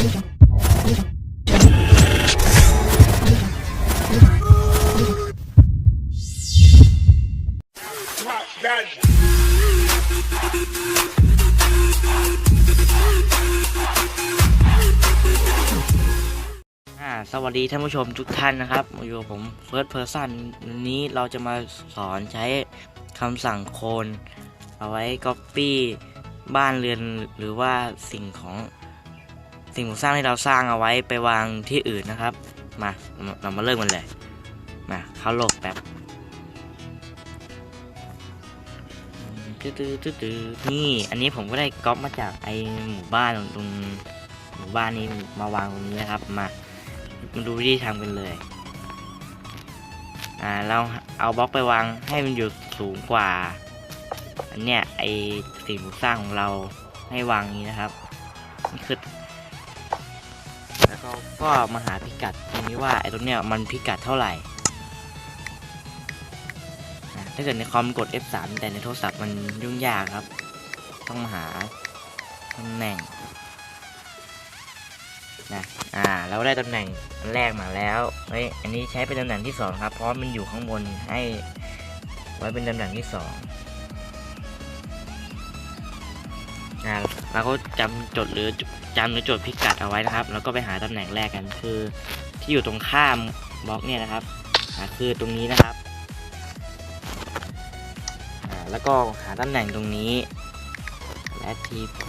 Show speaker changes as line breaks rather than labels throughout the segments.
อ่าสวัสดีท่านผู้ชมทุกท่านนะครับมาอยู่กับผม First Person วันนี้เราจะมาสอนใช้คำสั่งโคนเอาไว้ Copy บ้านเรือนหรือว่าสิ่งของ สิ่งของสร้างที่เราสร้างเอาไว้ไปวางที่อื่นนะครับ มาเรามาเริ่มกันเลยมาเข้าโลกแบบตื้อๆๆๆนี่อันนี้ผมก็ได้ก๊อปมาจากไอหมู่บ้านตรงหมู่บ้านนี้มาวางตรงนี้นะครับมามาดูวิธีทำกันเลยอ่าเราเอาบล็อกไปวางให้มันอยู่สูงกว่าอันเนี้ยไอสิ่งปลูกสร้างของเราให้วางนี้นะครับนี่คือ ก็มาหาพิกัดตรงนี้ว่าไอ้ตรงเนี้ยมันพิกัดเท่าไหร่ถ้าเกิดในคอมกด F3 แต่ในโทรศัพท์มันยุ่งยากครับ ต้องมาหาตำแหน่งนะอ่าเราได้ตำแหน่งอันแรกมาแล้วเฮ้ยอันนี้ใช้เป็นตำแหน่งที่สองครับ เพราะมันอยู่ข้างบนให้ไว้เป็นตำแหน่งที่ส อ่าเราก็จำจดหรือจำหรือจดพิกัดเอาไว้นะครับ แล้วก็ไปหาตำแหน่งแรกกันคือ ที่อยู่ตรงข้ามบล็อกเนี่ยนะครับคือตรงนี้นะครับแล้วก็หาตำแหน่งตรงนี้และ TP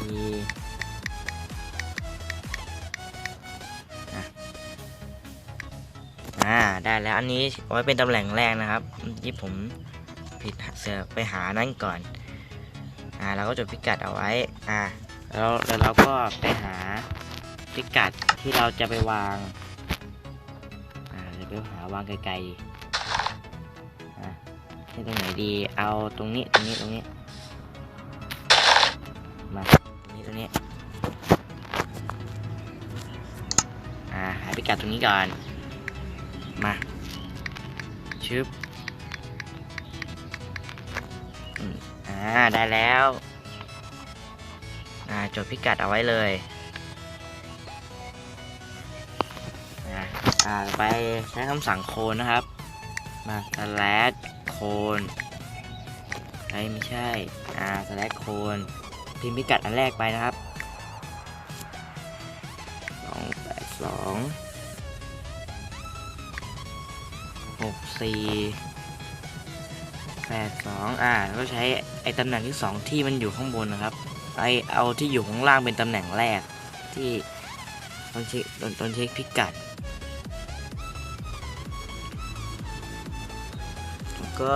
อ่าได้แล้วอันนี้ไว้เป็นตำแหน่งแรกนะครับที่ผมผิดเสือไปหานั่นก่อน อ่าเราก็จดพิกัดเอาไว้อ่าแล้วแล้วเราก็ไปหาพิกัดที่เราจะไปวางอ่าจะไปหาวางไกลๆอ่าให้ตรงไหนดีเอาตรงนี้ตรงนี้ตรงนี้มาตรงนี้ตรงนี้อ่าหาพิกัดตรงนี้ก่อนมาชึบอืม อ่าได้แล้วอ่าจดพิกัดเอาไว้เลยอ่าอ่าไปใช้คำสั่งโคนนะครับ มา slash โคนไอ้ไม่ใช่อ่า slash โคนพิมพ์พิกัดอันแรกไปนะครับสองแปดสองหกสี่ แปดสองอ่าก็ใช้ไอ้ตำแหน่งที่สองที่มันอยู่ข้างบนนะครับไอเอาที่อยู่ข้างล่างเป็นตำแหน่งแรกที่ตอนเช็คตอนตอนเช็คพิกัด ก็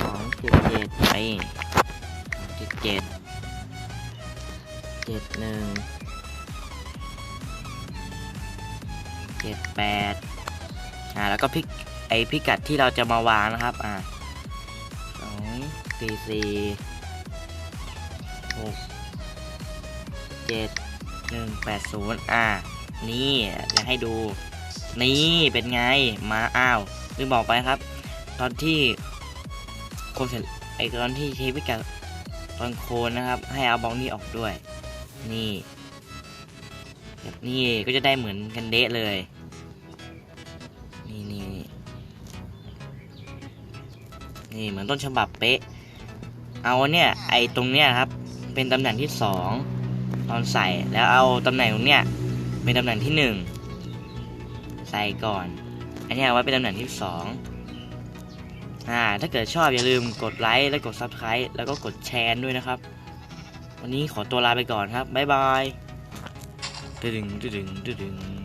สองเจ็ดเจ็ดไปเจ็ดเจ็ดเจ็ดหนึ่งเจ็ดแปด อ่าแล้วก็พิกไอพิกัดที่เราจะมาวางนะครับอ่าสองสี่สี่หกเจ็ดหนึ่งแปดศูนย์อ่า นี่จะให้ดู นี่เป็นไงมาอ้าวลืมบอกไปครับ ตอนที่โคนเสร็จไอตอนที่เทพิกัดตอนโคนนะครับ ให้เอาบล็อกนี้ออกด้วย นี่แบบนี่ก็จะได้เหมือนกันเดะเลย นี่นี่นี่เหมือนต้นฉบับเป๊ะ เอาเนี่ยไอตรงเนี้ยครับ เป็นตำแหน่งที่สองตอนใส่แล้วเอาตำแหน่งตรงเนี้ยเป็นตำแหน่งที่หนึ่งใส่ก่อน อันนี้เอาไว้เป็นตำแหน่งที่สองอ่าถ้าเกิดชอบอย่าลืมกดไลค์และกด Subscribe แล้วก็กดแชร์ด้วยนะครับ วันนี้ขอตัวลาไปก่อนครับบ๊ายบายตึดึงดึงดึง